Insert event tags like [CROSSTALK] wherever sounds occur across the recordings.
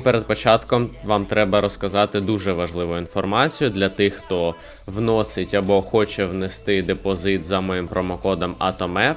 перед початком вам треба розказати дуже важливу інформацію для тих, хто вносить або хоче внести депозит за моїм промокодом AtomF.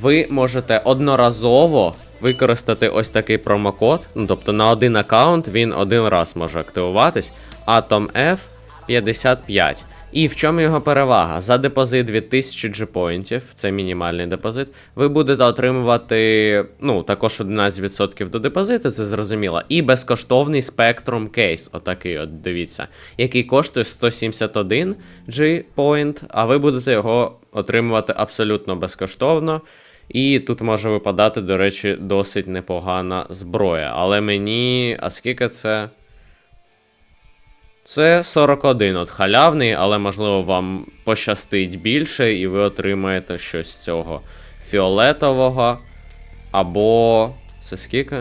Ви можете одноразово використати ось такий промокод. Ну тобто на один аккаунт він один раз може активуватись. AtomF 55. І в чому його перевага? За депозит від 1000 G-поінтів, це мінімальний депозит, ви будете отримувати ну, також 11% до депозиту, це зрозуміло. І безкоштовний Spectrum Case, отакий, от дивіться, який коштує 171 G-point, а ви будете його отримувати абсолютно безкоштовно. І тут може випадати, до речі, досить непогана зброя. Але мені. А скільки це? Це 41 от халявний, але можливо вам пощастить більше, і ви отримаєте щось з цього фіолетового. Або. Це скільки?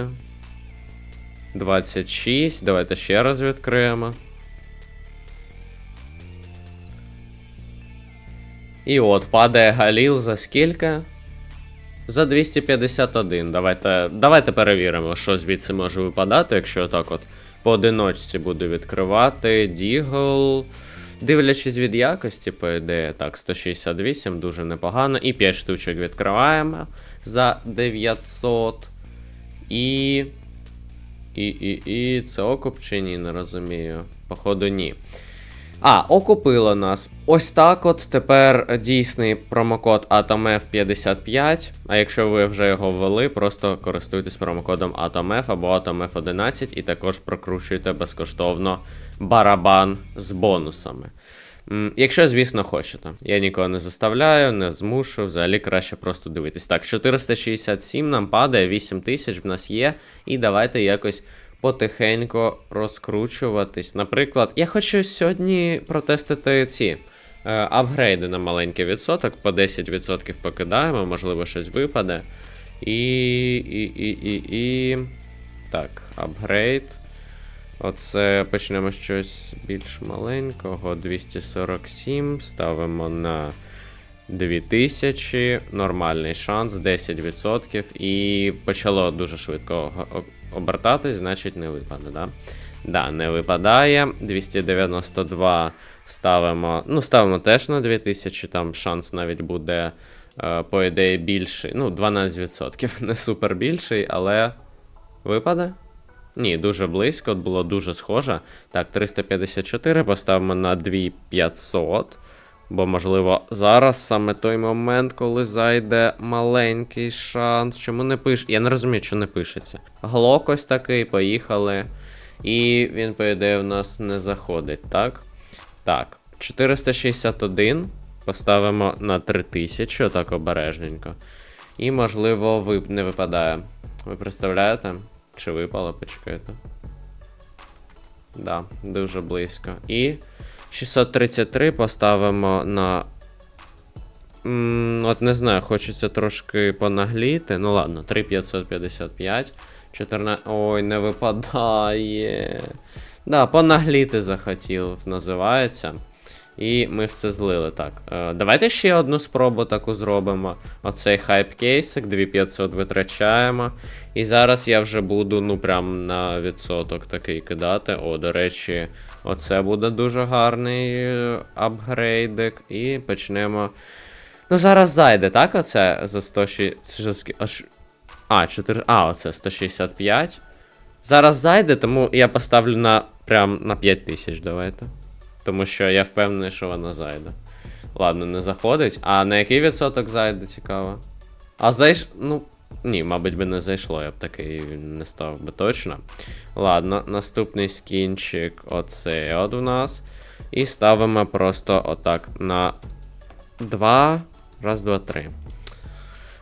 26. Давайте ще раз відкриємо. І от падає Галіл за скільки? За 251. Давайте, давайте перевіримо, що звідси може випадати, якщо так от по одиночці буду відкривати. Дігл. Дивлячись від якості, по ідеї, так, 168, дуже непогано. І 5 штучок відкриваємо за 900. І. І, і, і. Це окуп чи ні, не розумію. Походу, ні. А, окупило нас. Ось так от тепер дійсний промокод AtomF55. А якщо ви вже його ввели, просто користуйтесь промокодом AtomF або AtomF11 і також прокручуйте безкоштовно барабан з бонусами. Якщо, звісно, хочете. Я нікого не заставляю, не змушую, взагалі краще просто дивитись. Так, 467 нам падає, 8000 в нас є, і давайте якось потихеньку розкручуватись. Наприклад, я хочу сьогодні протестити ці е, апгрейди на маленький відсоток, по 10% покидаємо, можливо, щось випаде. І. і, і, і, і... Так, апгрейд. Оце почнемо щось більш маленького. 247. Ставимо на 2000. Нормальний шанс, 10%. І почало дуже швидко обертатись, значить не випаде, да? Да, не випадає. 292 ставимо. Ну, ставимо теж на 2000, там шанс навіть буде, е, по ідеї, більший. Ну, 12%. [LAUGHS] Не супер більший, але випаде? Ні, дуже близько, було дуже схоже. Так, 354 поставимо на 2500. Бо, можливо, зараз саме той момент, коли зайде маленький шанс. Чому не пише? Я не розумію, що не пишеться. Глок ось такий, поїхали. І він, по ідеї, в нас не заходить, так? Так, 461 поставимо на 3000, отак обережненько. І, можливо, вип... не випадає. Ви представляєте? Чи випало, почекайте. Да, дуже близько. І 633 поставимо на. От не знаю, хочеться трошки понагліти. Ну ладно, 3555. 14. Ой, не випадає. Да, понагліти захотів, називається. І ми все злили. Так. Е, давайте ще одну спробу таку зробимо. Оцей хайп кейсик, 2500 витрачаємо. І зараз я вже буду, ну, прям на відсоток такий кидати. О, до речі, оце буде дуже гарний е, апгрейдик. І почнемо. Ну, зараз зайде, так? Оце за 106. Це ж скі- аж- А, 4. А, оце 165. Зараз зайде, тому я поставлю на прям на 5000, давайте. Тому що я впевнений, що вона зайде. Ладно, не заходить. А на який відсоток зайде, цікаво? А зайш. Ну. Ні, мабуть, би не зайшло, я б такий не став би точно. Ладно, наступний скінчик оцей от у нас. І ставимо просто отак на 2. Раз, два, три.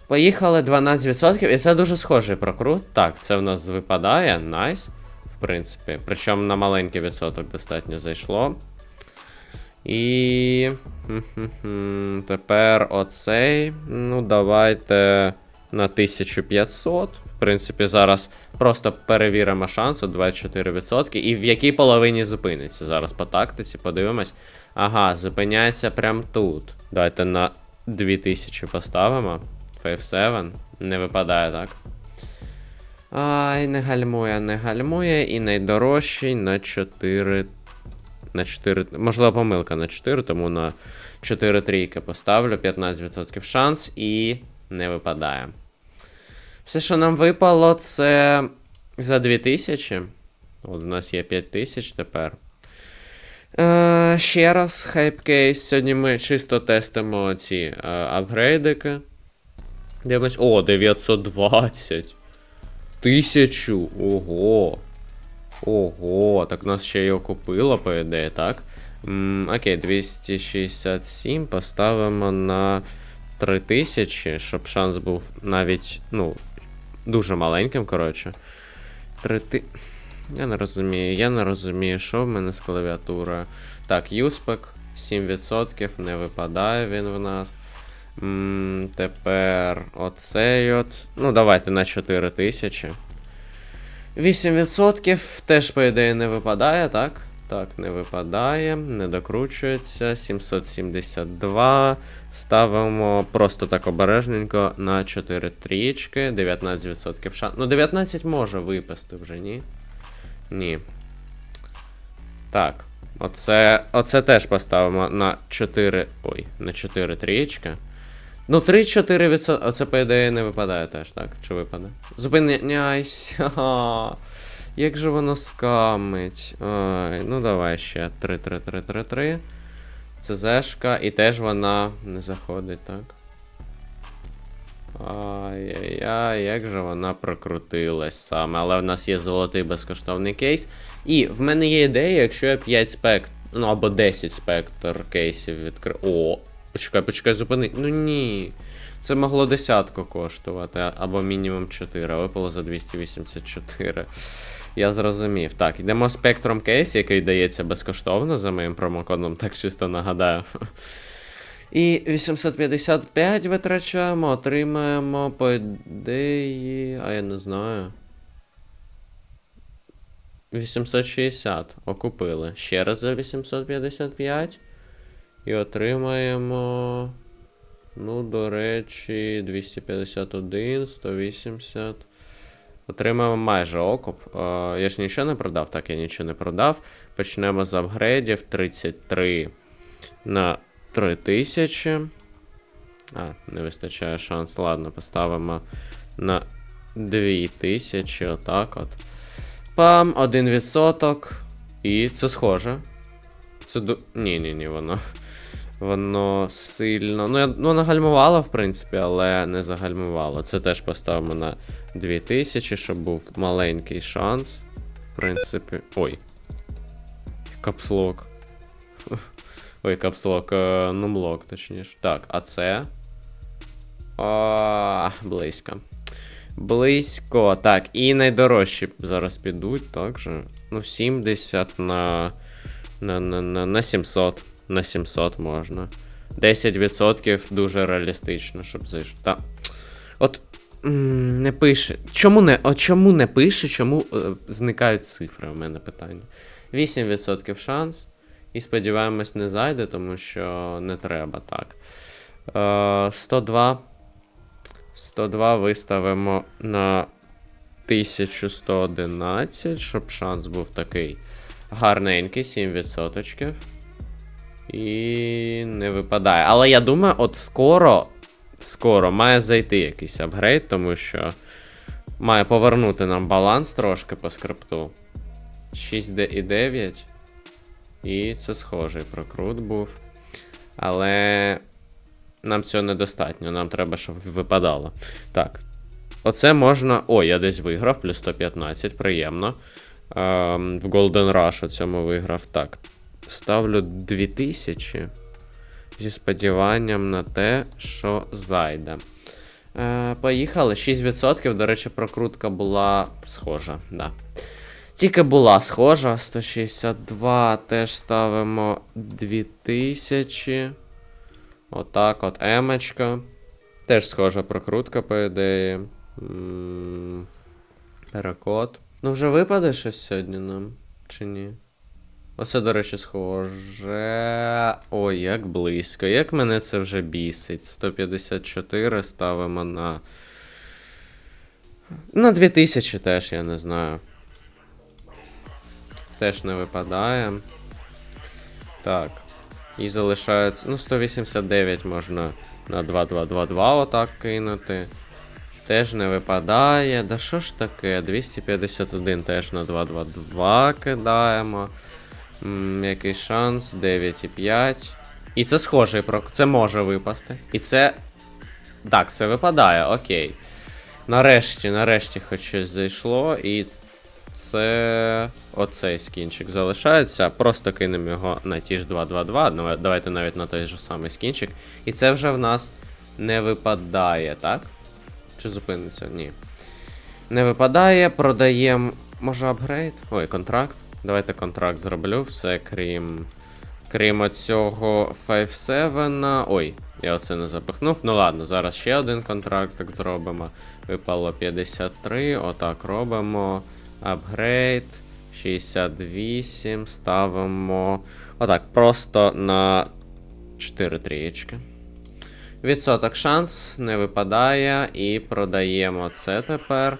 Поїхали 12%, і це дуже схожий прокрут. Так, це в нас випадає, найс. В принципі. Причому на маленький відсоток достатньо зайшло. І. Тепер оцей. Ну, давайте на 1500. В принципі, зараз просто перевіримо шанс 24%. І в якій половині зупиниться. Зараз по тактиці подивимось. Ага, зупиняється прямо тут. Давайте на 2000 поставимо. 5-7. Не випадає, так? Ай, не гальмує, не гальмує. І найдорожчий на 4. На 4. Можливо, помилка на 4, тому на 4 трійки поставлю. 15% шанс і не випадає. Все, що нам випало, це за 2000. От у нас є 5000 тепер. Е, ще раз, хайпкейс. Сьогодні ми чисто тестимо ці е, апгрейдики. Дивимось. О, 920. Тисячу. Ого. Ого. Так нас ще й окупило, по ідеї, так? М, окей, 267 поставимо на 3000, щоб шанс був навіть, ну, дуже маленьким, коротше. 3000. Я не розумію, я не розумію, що в мене з клавіатурою. Так, Юспек 7% не випадає він в нас. М, тепер оцей от. Ну, давайте на 4000. 8% теж, по ідеї, не випадає, так? Так, не випадає, не докручується. 772. Ставимо просто так обережненько на 4 трічки. 19% шанс. Ну, 19 може випасти вже, ні? Ні. Так. Оце, оце теж поставимо на 4. Ой, на 4 трічки. Ну, 3-4 відсотки. Оце, по ідеї, не випадає теж, так? Чи випаде? Зупиняйся. [LAUGHS] Як же воно скамить? Ой, ну давай ще 3-3-3-3-3. ЦЗшка, і теж вона не заходить, так? Ай-яй-яй, як же вона прокрутилась саме. Але в нас є золотий безкоштовний кейс. І в мене є ідея, якщо я 5 спектр, ну або 10 спектр кейсів відкрив. О, почекай, почекай, зупини. Ну ні. Це могло десятку коштувати, або мінімум 4, а випало за 284. Я зрозумів. Так, йдемо спектром кейс, який дається безкоштовно за моїм промокодом, так чисто нагадаю. І 855 витрачаємо, отримаємо, по ідеї. А я не знаю. 860 окупили. Ще раз за 855. І отримаємо. Ну, до речі, 251, 180. Отримаємо майже окуп. Е, я ж нічого не продав, так, я нічого не продав. Почнемо з апгрейдів 33 на 3000. А, не вистачає шанс. Ладно, поставимо на 2000, отак от. Пам, 1%. І це схоже. Це ду... Ні, ні, ні, воно. Воно сильно. Ну, я... ну, гальмувало, в принципі, але не загальмувало. Це теж поставимо на 2000, щоб був маленький шанс. В принципі. Ой. Капслок. [LAUGHS] Ой, капслок, е, нумлок, точніше. Так, а це. А, близько. Близько. Так, і найдорожчі зараз підуть, так же. Ну, 70 на. На, на, на, на 700. На 700 можна. 10% дуже реалістично, щоб зайшло. Та. От. Не пише. Чому не, от чому не пише, чому е, зникають цифри? У мене питання. 8% шанс. І сподіваємось, не зайде, тому що не треба так. Е, 102. 102 виставимо на 1111, щоб шанс був такий гарненький, 7%. І не випадає. Але я думаю, от скоро, скоро має зайти якийсь апгрейд, тому що має повернути нам баланс трошки по скрипту. 6,9. І це схожий прокрут був. Але нам цього недостатньо, нам треба, щоб випадало. Так. Оце можна. О, я десь виграв, плюс 115, приємно. Ем, в Golden Rush у цьому виграв. Так. Ставлю 2000 зі сподіванням на те, що зайде. Е, поїхали. 6%. До речі, прокрутка була схожа. Да. Тільки була схожа. 162 теж ставимо 2000. Отак от емочка. Теж схожа прокрутка, по ідеї. Перекод. Ну, вже випаде щось сьогодні нам? Чи ні? Оце, до речі, схоже. Ой, як близько. Як мене це вже бісить. 154 ставимо на. На 2000 теж, я не знаю. Теж не випадає. Так. І залишається. Ну, 189 можна на 2222 отак кинути. Теж не випадає. Да що ж таке? 251 теж на 222 кидаємо. М, який шанс? 9,5. І це схожий про. Це може випасти. І це. Так, це випадає, окей. Нарешті, нарешті хоч щось зайшло, і це оцей скінчик залишається. Просто кинемо його на ті ж 222. Ну, давайте навіть на той же самий скінчик. І це вже в нас не випадає, так? Чи зупиниться? Ні. Не випадає, продаємо. Може апгрейд? Ой, контракт. Давайте контракт зроблю. Все, крім. Крім оцього 5-7. Ой, я оце не запихнув. Ну ладно, зараз ще один контракт так зробимо. Випало 53. Отак робимо. Апгрейд. 68. Ставимо. Отак, просто на 4 трієчки. Відсоток шанс не випадає і продаємо це тепер.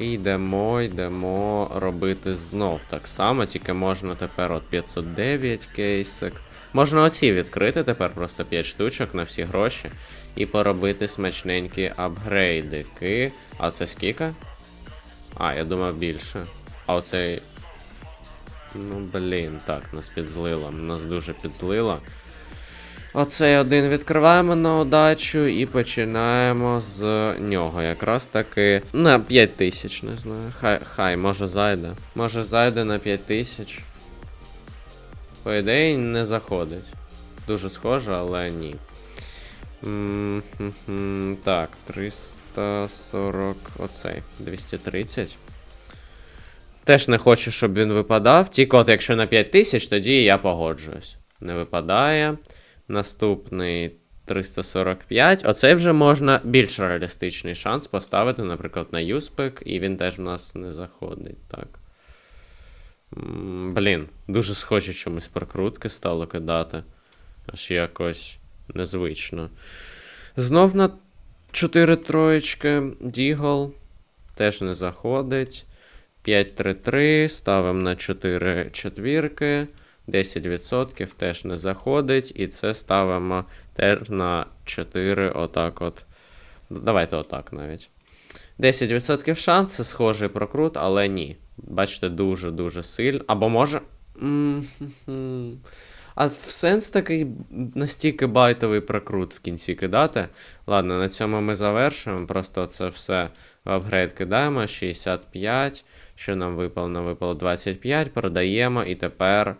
І йдемо, йдемо робити знов так само, тільки можна тепер от 509 кейсик. Можна оці відкрити тепер просто 5 штучок на всі гроші. І поробити смачненькі апгрейдики. А це скільки? А, я думав більше. А оцей. Ну блін, так, нас підзлило. Нас дуже підзлило. Оцей один відкриваємо на удачу і починаємо з нього. Якраз таки на 5 тисяч, не знаю. Хай, хай, може зайде. Може зайде на 5 тисяч. По ідеї не заходить. Дуже схоже, але ні. М-м-м, Так, 340. Оцей. 230. Теж не хочу, щоб він випадав. Тільки от якщо на 5 тисяч, тоді я погоджуюсь. Не випадає. Наступний 345. Оцей вже можна більш реалістичний шанс поставити, наприклад, на Юспек, і він теж в нас не заходить. Так. Блін, дуже схожі чомусь прокрутки стало кидати. Аж якось незвично. Знов на 4 троєчки. Дігл. Теж не заходить. 5-3-3. Ставимо на 4 четвірки. 10% теж не заходить. І це ставимо теж на 4. Отак от. Давайте отак навіть. 10% шанс, це схожий прокрут, але ні. Бачите, дуже-дуже сильно. Або може. А в сенс такий настільки байтовий прокрут в кінці кидати. Ладно, на цьому ми завершуємо. Просто це все в апгрейд кидаємо. 65. Що нам випало? Нам випало 25, продаємо, і тепер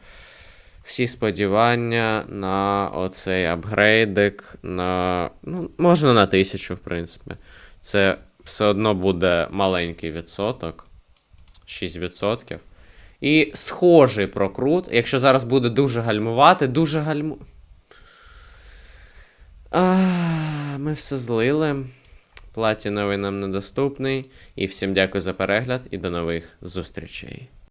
всі сподівання на оцей апгрейдик. На. Ну, можна на 1000, в принципі. Це все одно буде маленький відсоток. 6%. І схожий прокрут. Якщо зараз буде дуже гальмувати, дуже гальму. А, ми все злили. Платіновий нам недоступний. І всім дякую за перегляд і до нових зустрічей.